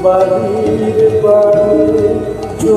Bari bari, jo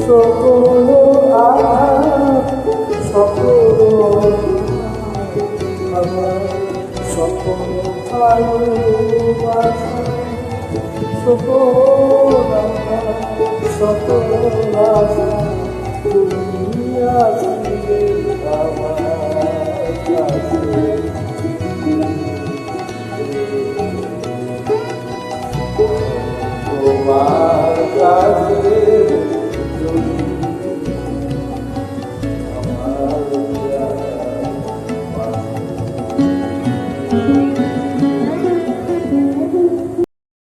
সকল আঘাত সকল আমার সকল ভালোবাসা সকল সকল আশা তুমি আসবে আমার কাছে তোমার কাছে Thank you.